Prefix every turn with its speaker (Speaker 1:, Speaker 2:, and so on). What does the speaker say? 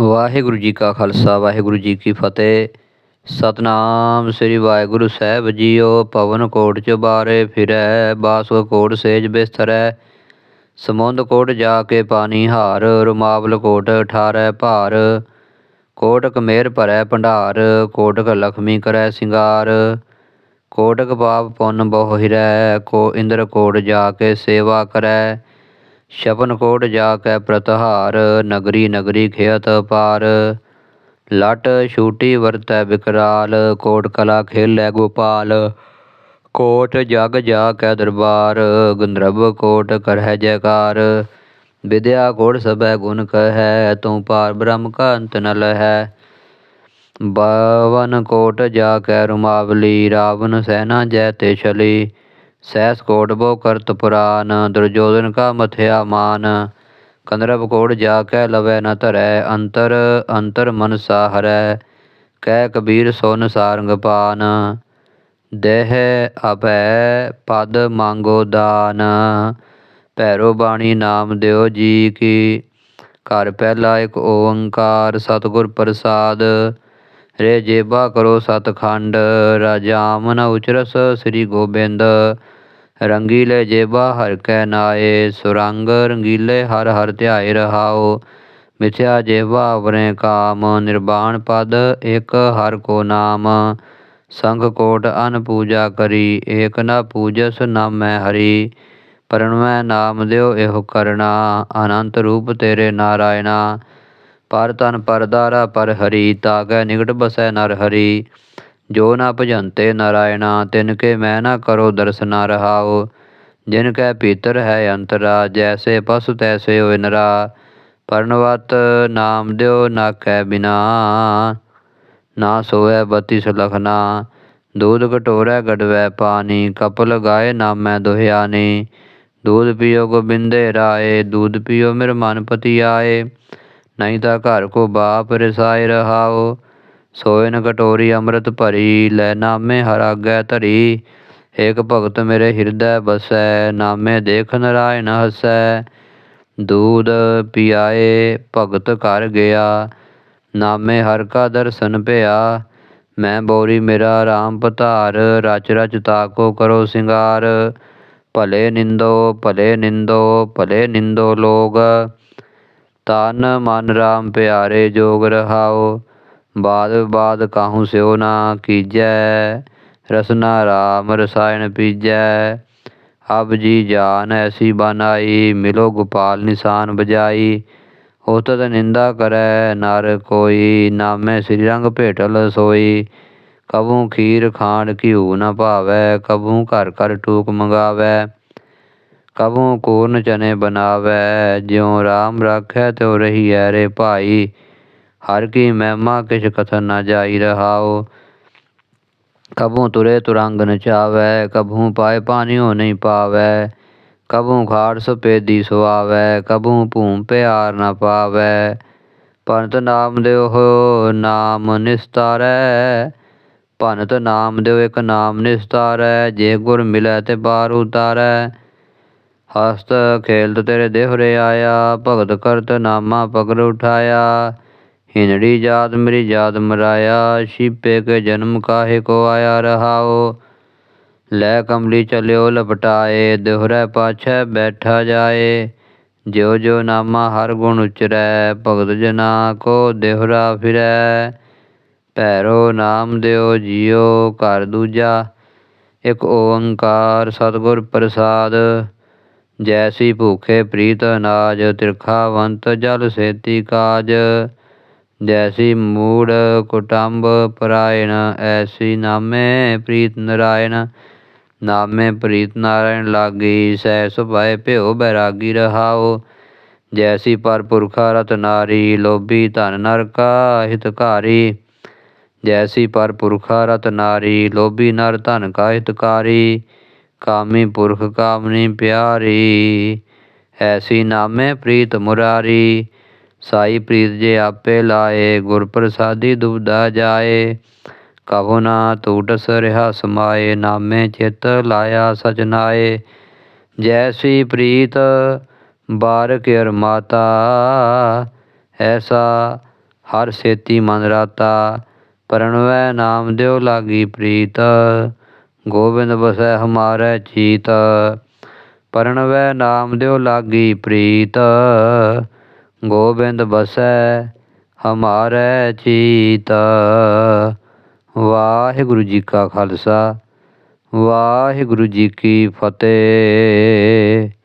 Speaker 1: ਵਾਹਿਗੁਰੂ ਜੀ ਕਾ ਖਾਲਸਾ, ਵਾਹਿਗੁਰੂ ਜੀ ਕੀ ਫਤਿਹ। ਸਤਨਾਮ ਸ੍ਰੀ ਵਾਹਿਗੁਰੂ ਸਾਹਿਬ ਜੀਓ, ਪਵਨ ਕੋਟ 'ਚ ਬਾਰੇ ਫਿਰੈ ਬਾਸੁ ਕੋਟ ਸੇਜ ਬਿਸਤਰੈ। ਸਮੁੰਦ ਕੋਟ ਜਾ ਕੇ ਪਾਣੀ ਹਾਰ, ਰੁਮਾਵਲ ਕੋਟ ਠਾਰੈ ਭਾਰ। ਕੋਟਕ ਮੇਰ ਭਰੈ ਭੰਡਾਰ, ਕੋਟਕ ਲਖਮੀ ਕਰੈ ਸਿੰਗਾਰ। ਕੋਟਕ ਪਾਪ ਪੁੰਨ ਬਹੁ ਹਿਰੈ, ਕੋ ਇੰਦਰ ਕੋਟ ਜਾ ਕੇ ਸੇਵਾ ਕਰੈ। ਸ਼ਪਨਕੋਟ ਜਾ ਕੈ ਪ੍ਰਤਹਾਰ, ਨਗਰੀ ਨਗਰੀ ਖੇਤ ਪਾਰ। ਲਟ ਛੂਟੀ ਵਰਤੈ ਵਿਕਰਾਲ ਕੋਟ ਕਲਾ ਖੇਲੈ ਗੋਪਾਲ। ਕੋਟ ਜਗ ਜਾ ਕੈ ਦਰਬਾਰ ਗੰਧਰਵ ਕੋਟ ਕਰਹਿ ਜੈਕਾਰ। ਵਿਦਿਆ ਕੋਟ ਸਭੈ ਗੁਣ ਕਹੈ, ਤੂੰ ਪਾਰ ਬ੍ਰਹਮ ਕਾ ਅੰਤ ਨ ਲਹੈ ਬਾਵਨ ਕੋਟ ਜਾ ਕੈ ਰੁਮਾਵਲੀ, ਰਾਵਣ ਸੈਨਾ ਜੈ ਤੇ ਛਲੀ। ਸੈਸ ਕੋਟ ਬੋ ਕਰਤ ਪੁਰਾਨ ਦੁਰਜੋਧਨ ਕਾ ਮਥਿਆ ਮਾਨ। ਕੰਦਰਵ ਕੋਟ ਜਾ ਕੈ ਲਵੈ ਨ ਧਰੈ, ਅੰਤਰ ਅੰਤਰ ਮਨਸਾ ਹਰੈ ਕਹਿ ਕਬੀਰ ਸੁਨ ਸਾਰੰਗ ਪਾਨ। ਦੇਹ ਅਭੈ ਪਦ ਮੰਗੋ ਦਾਨ, ਭੈਰੋ ਬਾਣੀ ਨਾਮ ਦਿਓ ਜੀ ਕੀ। ਘਰ ਪਹਿਲਾ ਇੱਕ ਓੰਕਾਰ, ਸਤਿਗੁਰ ਪ੍ਰਸਾਦ ਰੇ ਜੇਬਾ ਕਰੋ ਸਤਖੰਡ, ਰਾਜਾਮ ਨ ਉਚਰਸ ਸ੍ਰੀ ਗੋਬਿੰਦ। ਰੰਗੀਲੇ ਜੇਬਾ ਹਰ ਕੈ ਨਾਏ, ਸੁਰੰਗ ਰੰਗੀਲੇ ਹਰ ਹਰ ਧਿਆਏ ਰਹਾਓ ਮਿਥਿਆ ਜੇਬਾ ਅਵਰੇ ਕਾਮ ਨਿਰਵਾਣ ਪਦ ਇਕ ਹਰ ਕੋ ਨਾਮ। ਸੰਗ ਕੋਟ ਅਨ ਪੂਜਾ ਕਰੀ, ਏਕ ਨ ਪੂਜਸ ਨਾਮੈ ਹਰੀ। ਪਰਣਵੈ ਨਾਮ ਦਿਓ ਇਹੋ ਕਰਣਾ, ਅਨੰਤ ਰੂਪ ਤੇਰੇ ਨਾਰਾਇਣਾ। ਪਰ ਤਨ ਪਰਦਾਰਾ ਪਰ ਹਰੀ, ਤਾਗੈ ਨਿਕਟ ਬਸੈ ਨਰ ਹਰੀ। ਜੋ ਨਾ ਭਜੰਤੇ ਨਾਰਾਇਣਾ, ਤਿਨ ਕੇ ਮੈਂ ਨਾ ਕਰੋ ਦਰਸਨਾ ਰਹਾਉ। ਜਿਨ ਕੈ ਭੀਤਰ ਹੈ ਅੰਤਰਾ, ਜੈਸੇ ਪਸ ਤੈਸੇ ਹੋਇ ਨਰਾ। ਪਰਨਵਤ ਨਾਮ ਦਿਓ ਨਾ ਕੈ ਬਿਨਾ, ਨਾ ਸੋਐ ਬਤੀ ਸੁਲਖਨਾ ਦੂਧ ਘਟੋਰੈ ਗਡਵੈ ਪਾਣੀ, ਕਪਲ ਗਾਏ ਨਾਮੈ ਦੁਹਿਆਨੀ। ਦੂਧ ਪੀਓ ਗੋਬਿੰਦੇ ਰਾਏ, ਦੂਧ ਪੀਓ ਮਿਰ ਮਨ ਪਤੀ ਆਏ ਨਹੀਂ ਤਾਂ ਘਰ ਕੋ ਬਾਪ ਰਸਾਇ ਰਹਾਓ। ਸੋਇਨ ਕਟੋਰੀ ਅੰਮ੍ਰਿਤ ਭਰੀ, ਲੈ ਨਾਮੇ ਹਰ ਆਗੈ ਧਰੀ। ਏਕ ਭਗਤ ਮੇਰੇ ਹਿਰਦੈ ਬਸੈ, ਨਾਮੇ ਦੇਖ ਨਰਾਇਣ ਹਸੈ। ਦੂਧ ਪਿਆਏ, ਭਗਤ ਕਰ ਗਿਆ। ਨਾਮੇ ਹਰ ਕਾ ਦਰਸ਼ਨ ਭਿਆ ਮੈਂ ਬੋਰੀ ਮੇਰਾ ਰਾਮ ਪਤਾਰ ਰਚ ਰਚ ਤਾਕੋ ਕਰੋ ਸਿੰਗਾਰ। ਭਲੇ ਨਿੰਦੋ ਭਲੇ ਨਿੰਦੋ ਭਲੇ ਨਿੰਦੋ ਲੋਗ। ਤਨ ਮਨ ਰਾਮ ਪਿਆਰੇ ਜੋਗ ਰਹਾਓ। ਬਾਦ ਬਾਦ ਕਾਹੂ ਸਿਓ ਨਾ ਕੀਜੈ, ਰਸਨਾ ਰਾਮ ਰਸਾਇਣ ਪੀਜੈ। ਅਬ ਜੀ ਜਾਨ ਐਸੀ ਬਨਾਈ, ਮਿਲੋ ਗੋਪਾਲ ਨਿਸ਼ਾਨ ਬਜਾਈ। ਉਤਤ ਨਿੰਦਾ ਕਰੈ, ਨਰ ਕੋਈ ਨਾਮੇ ਸ੍ਰੀ ਰੰਗ ਭੇਟਲ ਸੋਈ। ਕਬੂ ਖੀਰ ਖਾਣ ਘਿਉ ਨ ਭਾਵੈ, ਕਬੂ ਘਰ ਘਰ ਟੂਕ ਮੰਗਾਵੈ। ਕਬੂ ਕੋਰਨ ਚਨੇ ਬਨਾਵੈ ਜਿਉ ਰਾਮ ਰਾਖੈ ਤਿਉ ਰਹੀਐ ਰੇ ਭਾਈ। ਹਰ ਕੀ ਮਹਿਮਾ ਕਿਛ ਕਥਨ ਨਾ ਜਾਈ ਰਹਾਓ ਕਬੂ ਤੁਰੇ ਤੁਰੰਗ ਨਚਾਵੈ ਕਬੂ ਪਾਏ ਪਾਣੀਓ ਨਹੀਂ ਪਾਵੈ। ਕਬੂ ਖਾੜ ਸਪੇਦੀ ਸੁਆਵੈ, ਕਬੂ ਭੂਮ ਪਿਆਰ ਨਾ ਪਾਵੈ। ਪੰਤ ਨਾਮ ਦਿਓ ਨਾਮ ਨਿਸਤਾਰੈ। ਭਨਤ ਨਾਮ ਦਿਓ ਇੱਕ ਨਾਮ ਨਿਸਤਾਰੈ, ਜੇ ਗੁਰ ਮਿਲੈ ਤੇ ਬਾਰ ਉਤਾਰੈ। ਹਸਤ ਖੇਲਤ ਤੇਰੇ ਦੇਹਰੇ ਆਇਆ, ਭਗਤ ਕਰਤ ਨਾਮਾ ਪਕੜ ਉਠਾਇਆ। ਹਿਨੜੀ ਜਾਤ ਮੇਰੀ ਜਾਤ ਮਰਾਇਆ, ਛੀਪੇ ਕੇ ਜਨਮ ਕਾਹੇ ਕੋ ਆਇਆ ਰਹਾਓ। ਲੈ ਕਮਲੀ ਚਲਿਓ ਲਪਟਾਏ, ਦਿਹਰੇ ਪਾਛੈ ਬੈਠਾ ਜਾਏ। ਜਿਉ ਜਿਉ ਨਾਮਾ ਹਰ ਗੁਣ ਉਚਰੈ, ਭਗਤ ਜਨਾ ਕੋ ਦੇਹਰਾ ਫਿਰੈ। ਭੈਰੋ ਨਾਮ ਦਿਓ, ਜੀਓ ਘਰ ਦੂਜਾ। ਇਕ ਓੰਕਾਰ ਸਤਿਗੁਰ ਪ੍ਰਸਾਦ। ਜੈਸੀ ਭੂਖੇ ਪ੍ਰੀਤ ਅਨਾਜ, ਤਿਰਖਾਵੰਤ ਜਲ ਸੇਤੀ ਕਾਜ। ਜੈਸੀ ਮੂੜ ਕੁਟੰਬ ਪਰਾਇਣ, ਐਸੀ ਨਾਮੇ ਪ੍ਰੀਤ ਨਰਾਇਣ। ਨਾਮੇ ਪ੍ਰੀਤ ਨਾਰਾਇਣ ਲਾਗੀ ਸੈ ਸੁਭਾਏ ਭਿਓ ਬੈਰਾਗੀ ਰਹਾਓ ਜੈਸੀ ਪਰ ਪੁਰਖਾ ਰਤ ਨਾਰੀ, ਲੋਭੀ ਧਨ ਨਰ ਕਾ ਹਿਤਕਾਰੀ ਜੈਸੀ ਪਰ ਪੁਰਖਾ ਰਤ ਨਾਰੀ, ਲੋਭੀ ਨਰ ਧਨ ਕਾ ਹਿਤਕਾਰੀ ਕਾਮੀ ਪੁਰਖ ਕਾਮਨੀ ਪਿਆਰੀ, ਐਸੀ ਨਾਮੇ ਪ੍ਰੀਤ ਮੁਰਾਰੀ। ਸਾਈ ਪ੍ਰੀਤ ਜੇ ਆਪੇ ਲਾਏ ਗੁਰ ਪ੍ਰਸਾਦੀ ਦੁਬਦਾ ਜਾਏ। ਕਬੋ ਨਾ ਟੂਟਸ ਰਿਹਾ ਸਮਾਏ, ਨਾਮੇ ਚਿਤ ਲਾਇਆ ਸਜਨਾਏ ਜੈਸੀ ਪ੍ਰੀਤ ਬਾਰਕ ਅਰ ਮਾਤਾ, ਐਸਾ ਹਰ ਸੇਤੀ ਮਨ ਰਾਤਾ। ਪਰਣਵੈ ਨਾਮ ਦਿਓ ਲਾਗੀ ਪ੍ਰੀਤ। ਗੋਬਿੰਦ ਵਸੈ ਹਮਾਰੈ ਚੀਤ ਪਰਣਵੈ ਨਾਮ ਦਿਓ ਲਾਗੀ ਪ੍ਰੀਤ। ਗੋਬਿੰਦ ਵਸੈ ਹਮਾਰੈ ਚੀਤ। ਵਾਹਿਗੁਰੂ ਜੀ ਕਾ ਖਾਲਸਾ, ਵਾਹਿਗੁਰੂ ਜੀ ਕੀ ਫਤਿਹ।